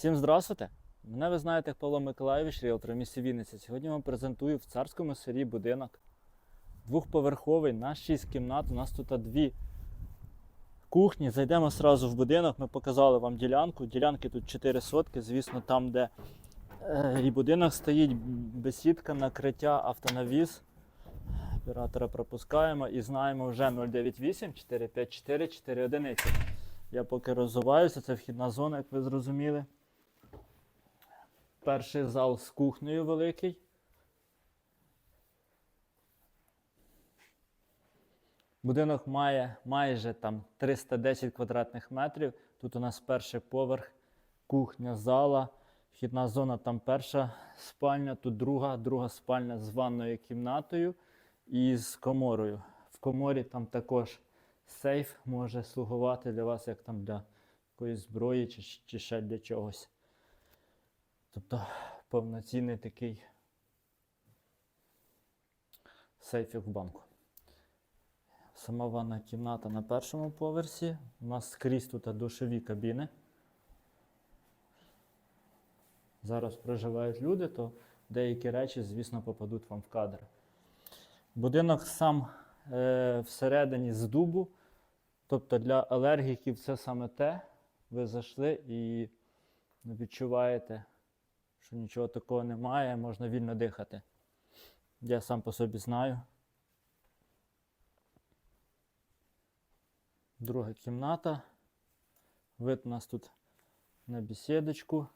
Всім здравствуйте! Мене ви знаєте як Павло Миколаєвич, ріелтор в місті Вінниця. Сьогодні вам презентую в царському селі будинок. Двохповерховий на 6 кімнат. У нас тут дві кухні. Зайдемо одразу в будинок. Ми показали вам ділянку. Ділянки тут 4 сотки. Звісно, там, де е, і будинок стоїть, бесідка, накриття, автонавіз. Оператора пропускаємо і знаємо вже 098 454 4 одиниці. Я поки розвиваюся, це вхідна зона, як ви зрозуміли. Перший зал з кухнею великий. Будинок має майже там 310 квадратних метрів. Тут у нас перший поверх, кухня, зала. Вхідна зона там перша спальня, тут друга, друга спальня з ванною кімнатою і з коморою. В коморі там також сейф може слугувати для вас, як там для якоїсь зброї чи, чи ще для чогось. Тобто повноцінний такий сейф як в банку. Сама ванна кімната на першому поверсі. У нас скрізь тут душові кабіни. Зараз проживають люди, то деякі речі, звісно, попадуть вам в кадр. Будинок сам е, всередині з дубу. Тобто для алергіків це саме те. Ви зайшли і відчуваєте, що нічого такого немає, можна вільно дихати. Я сам по собі знаю. Друга кімната. Вид у нас тут на бесідочку.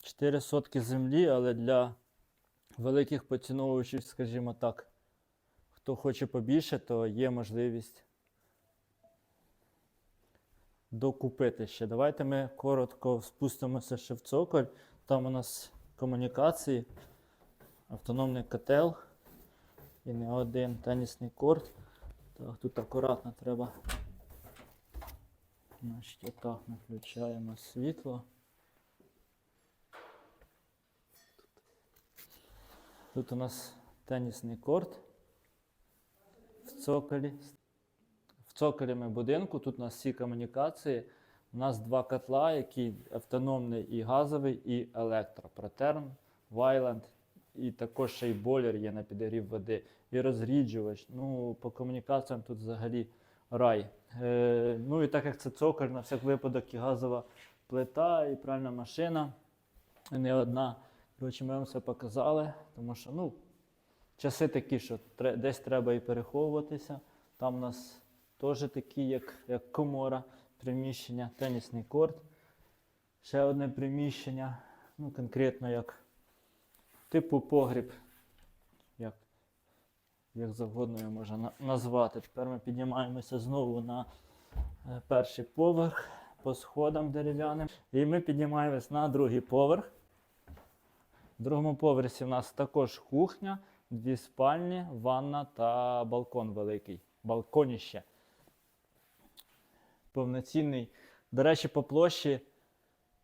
4 сотки землі, але для великих поціновувачів, скажімо так, хто хоче побільше, то є можливість докупити ще. Давайте ми коротко спустимося ще в цоколь. Там у нас комунікації, автономний котел і не один тенісний корт. Так, тут акуратно треба. Значить, отак ми включаємо світло. Тут у нас тенісний корт в цоколі. В будинку, тут у нас всі комунікації. У нас два котла, які автономний і газовий, і електро. Протерм, Вайленд, і також ще й бойлер є на підігрів води, і розріджувач. Ну, по комунікаціям тут взагалі рай. Е, ну і так як це цоколь, на всяк випадок і газова плита, і пральна машина. Не одна. Коротше, ми вам все показали, тому що ну, часи такі, що тре- десь треба і переховуватися. Там у нас теж такі, як, як комора, приміщення, тенісний корт. Ще одне приміщення, ну, конкретно як типу погріб, як, як завгодно його можна на- назвати. Тепер ми піднімаємося знову на е, перший поверх по сходам дерев'яним. І ми піднімаємось на другий поверх. В другому поверсі в нас також кухня, дві спальні, ванна та балкон великий. Балконіще. Повноцінний. До речі, по площі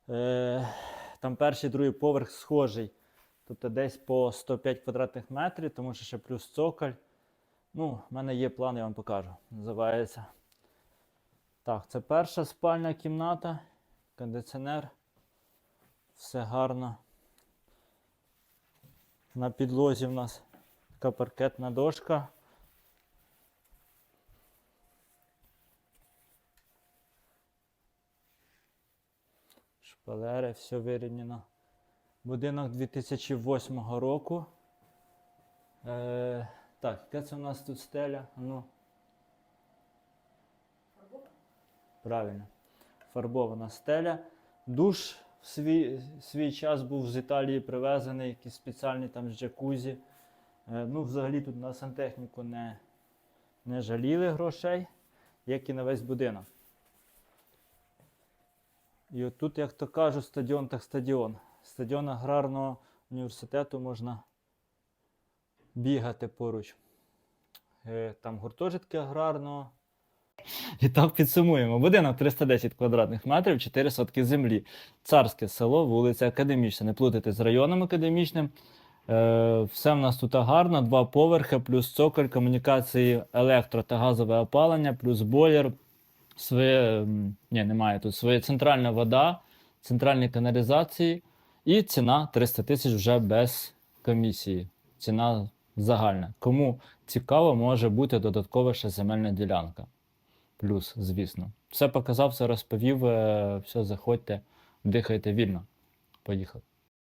е, там перший другий поверх схожий. Тобто десь по 105 квадратних метрів, тому що ще плюс цоколь. Ну, в мене є план, я вам покажу. Називається. Так, це перша спальня кімната, кондиціонер. Все гарно. На підлозі в нас така паркетна дошка. Шпалери, все вирівняно. Будинок 2008 року. Е, так, яка це у нас тут стеля? Ну. Правильно. Фарбована стеля. Душ в свій, свій час був з Італії привезений, якийсь спеціальний там з джакузі. Е, ну, взагалі тут на сантехніку не, не жаліли грошей, як і на весь будинок. І от тут, як то кажуть, стадіон так стадіон. Стадіон аграрного університету можна бігати поруч. Е, Там гуртожитки аграрного. І так підсумуємо. Будинок 310 квадратних метрів, 4 сотки землі. Царське село, вулиця Академічна. Не плутайте з районом академічним. Е, все в нас тут гарно, два поверхи, плюс цоколь, комунікації, електро та газове опалення, плюс бойлер, своє. Ні, немає тут своє центральна вода, центральні каналізації і ціна 300 тисяч вже без комісії. Ціна загальна. Кому цікаво, може бути додаткова ще земельна ділянка. Плюс, звісно. Все показав, все розповів. е, Все, заходьте, дихайте вільно. Поїхав.